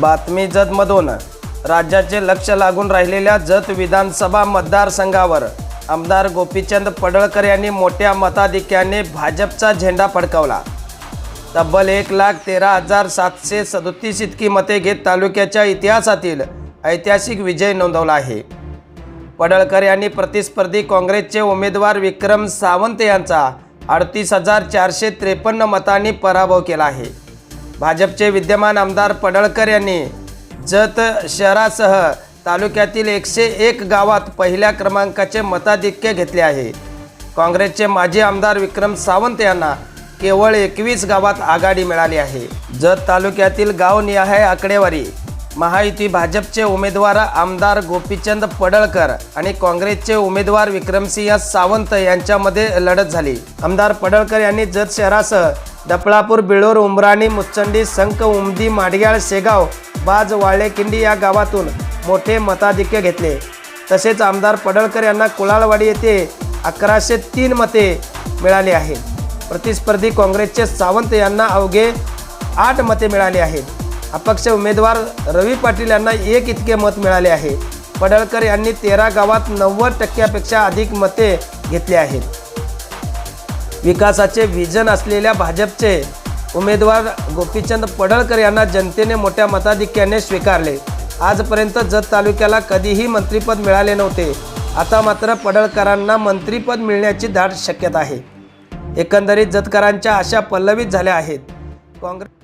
बातमी जतमधून. राज्याचे लक्ष लागून राहिलेल्या जत विधानसभा मतदारसंघावर आमदार गोपीचंद पडळकर यांनी मोठ्या मताधिक्याने भाजपचा झेंडा फडकावला. तब्बल एक लाख तेरा हजार सातशे सदोतीस इतकी मते घेत तालुक्याच्या इतिहासातील ऐतिहासिक विजय नोंदवला आहे. पडळकर यांनी प्रतिस्पर्धी काँग्रेसचे उमेदवार विक्रम सावंत यांचा अडतीस हजार चारशे त्रेपन्न मतांनी पराभव केला आहे. भाजपचे विद्यमान आमदार पडळकर यांनी जत शहरासह तालुक्यातील एकशे एक गावात पहिल्या क्रमांकाचे मताधिक्य घेतले आहे. काँग्रेसचे माजी आमदार विक्रम सावंत यांना केवळ एकवीस गावात आघाडी मिळाली आहे. जत तालुक्यातील गावनिहाय आकडेवारी महायुती भाजपचे उमेदवार आमदार गोपीचंद पडळकर आणि काँग्रेसचे उमेदवार विक्रमसिंह सावंत यांच्यामध्ये लढत झाली. आमदार पडळकर यांनी जत शहरासह दपळापूर बिळूर उमराणी मुचंडी संक उमदी माडग्याळ शेगाव बाज वाळेकिंडी या गावातून मोठे मताधिक्य घेतले. तसेच आमदार पडळकर यांना कुलाळवाडी येथे अकराशे तीन मते मिळाली आहेत. प्रतिस्पर्धी काँग्रेसचे सावंत यांना अवघे आठ मते मिळाली आहेत. अपक्ष उमेदवार रवी पाटील यांना एक इतके मत मिळाले आहे. पडळकर यांनी तेरा गावात नव्वद टक्क्यापेक्षा अधिक मते घेतली आहेत. विकासाचे व्हिजन असलेल्या भाजपचे उमेदवार गोपीचंद पडळकर यांना जनतेने मोठ्या मताधिक्याने स्वीकारले. आजपर्यंत जत तालुक्याला कधीही मंत्रिपद मिळाले नव्हते. आता मात्र पडळकरांना मंत्रिपद मिळण्याची दाट शक्यता आहे. एकंदरीत जतकरांच्या आशा पल्लवित झाल्या आहेत. काँग्रेस